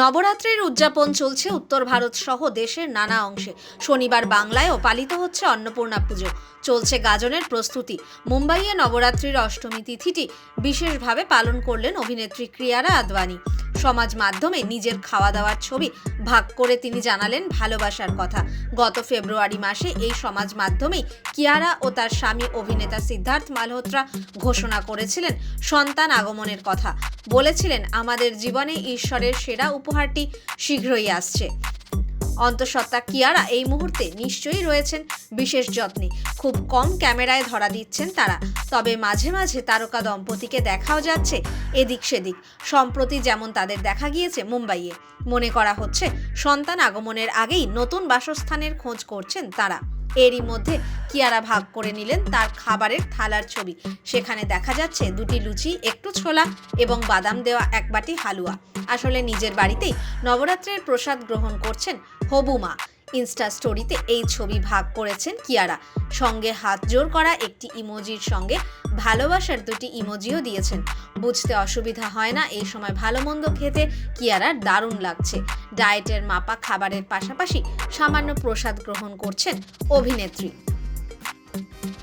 নবরাত্রির উদযাপন চলছে উত্তর ভারত সহ দেশের নানা অংশে। শনিবার বাংলায়ও পালিত হচ্ছে অন্নপূর্ণা পুজো। চলছে গাজনের প্রস্তুতি। মুম্বাইয়ে নবরাত্রির অষ্টমী তিথিটি বিশেষভাবে পালন করলেন অভিনেত্রী ক্রিয়ারা আদবানি সমাজ মাধ্যমে নিজের খাওয়া দাওয়ার ছবি ভাগ করে তিনি জানালেন ভালোবাসার কথা। গত ফেব্রুয়ারি মাসে এই সমাজ মাধ্যমেই কিয়ারা ও তার স্বামী অভিনেতা সিদ্ধার্থ মালহোত্রা ঘোষণা করেছিলেন সন্তান আগমনের কথা। বলেছিলেন, আমাদের জীবনে ঈশ্বরের সেরা উপহারটি শীঘ্রই আসছে। অন্তঃসত্ত্বা কিয়ারা এই মুহূর্তে নিশ্চয়ই রয়েছেন বিশেষ যত্নে। খুব কম ক্যামেরায় ধরা দিচ্ছেন তারা। তবে মাঝে মাঝে তারকা দম্পতিকে দেখাও যাচ্ছে এদিক সেদিক সম্প্রতি যেমন তাদের দেখা গিয়েছে মুম্বাইয়ে। মনে করা হচ্ছে, সন্তান আগমনের আগেই নতুন বাসস্থানের খোঁজ করছেন তারা। এরই মধ্যে কিয়ারা ভাগ করে নিলেন তার খাবারের থালার ছবি। সেখানে দেখা যাচ্ছে দুটি লুচি, একটু ছোলা এবং বাদাম দেওয়া এক বাটি হালুয়া। আসলে নিজের বাড়িতেই নবরাত্রের প্রসাদ গ্রহণ করছেন হবু মা। ইনস্টা স্টোরিতে এই ছবি ভাগ করেছেন কিয়ারা। সঙ্গে হাত জোর করা একটি ইমোজির সঙ্গে ভালোবাসার দুটি ইমোজিও দিয়েছেন। বুঝতে অসুবিধা হয় না এই সময় ভালো মন্দ খেতে কিয়ারার দারুণ লাগছে। ডায়েটের মাপা খাবারের পাশাপাশি সামান্য প্রসাদ গ্রহণ করছেন অভিনেত্রী। Thank you.